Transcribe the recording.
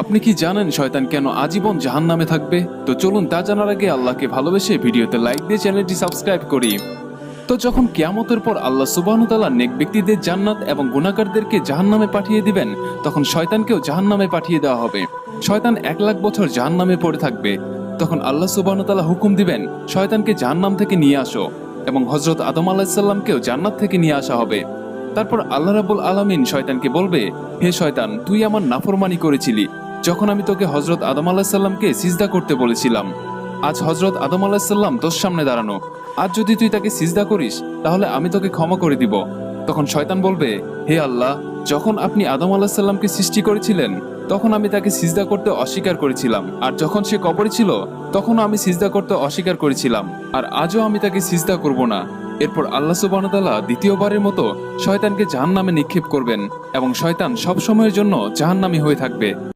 আপনি কি জানেন শয়তান কেন আজীবন জাহান নামে থাকবে? তো চলুন তা জানার আগে আল্লাহকে ভালোবেসে ভিডিওতে লাইক দিয়ে চ্যানেলটি সাবস্ক্রাইব করি। তো যখন কেয়ামতের পর আল্লাহ সুবাহতাল্লাহ নেক ব্যক্তিদের জান্নাত এবং গুণাকারদেরকে জাহান নামে পাঠিয়ে দিবেন, তখন শয়তানকেও জাহান নামে পাঠিয়ে দেওয়া হবে। শয়তান এক লাখ বছর জাহান নামে পড়ে থাকবে। তখন আল্লাহ সুবাহতাল্লাহ হুকুম দিবেন, শয়তানকে জাহান্নাম থেকে নিয়ে আসো এবং হজরত আদম আলাহিসাল্লামকেও জান্নাত থেকে নিয়ে আসা হবে। তারপর আল্লাহ রাবুল আলামিন শয়তানকে বলবে, হে শয়তান, তুই আমার নাফরমানি করেছিলি। যখন আমি তোকে হজরত আদম আলাহিসাল্লামকে সিজদা করতে বলেছিলাম, আজ হজরত আদম আলাহিসাল্লাম তোর সামনে দাঁড়ানো। আজ যদি তুই তাকে সিজদা করিস, তাহলে আমি তোকে ক্ষমা করে দিব। তখন শয়তান বলবে, হে আল্লাহ, যখন আপনি আদম আলাহিসাল্লামকে সৃষ্টি করেছিলেন, তখন আমি তাকে সিজদা করতে অস্বীকার করেছিলাম। আর যখন সে কবরে ছিল, তখনও আমি সিজদা করতে অস্বীকার করেছিলাম। আর আজও আমি তাকে সিজদা করব না। এরপর আল্লাহ সুবাহতাল্লাহ দ্বিতীয়বারের মতো শয়তানকে জাহান নামে নিক্ষেপ করবেন এবং শয়তান সব সময়ের জন্য জাহান্নামী হয়ে থাকবে।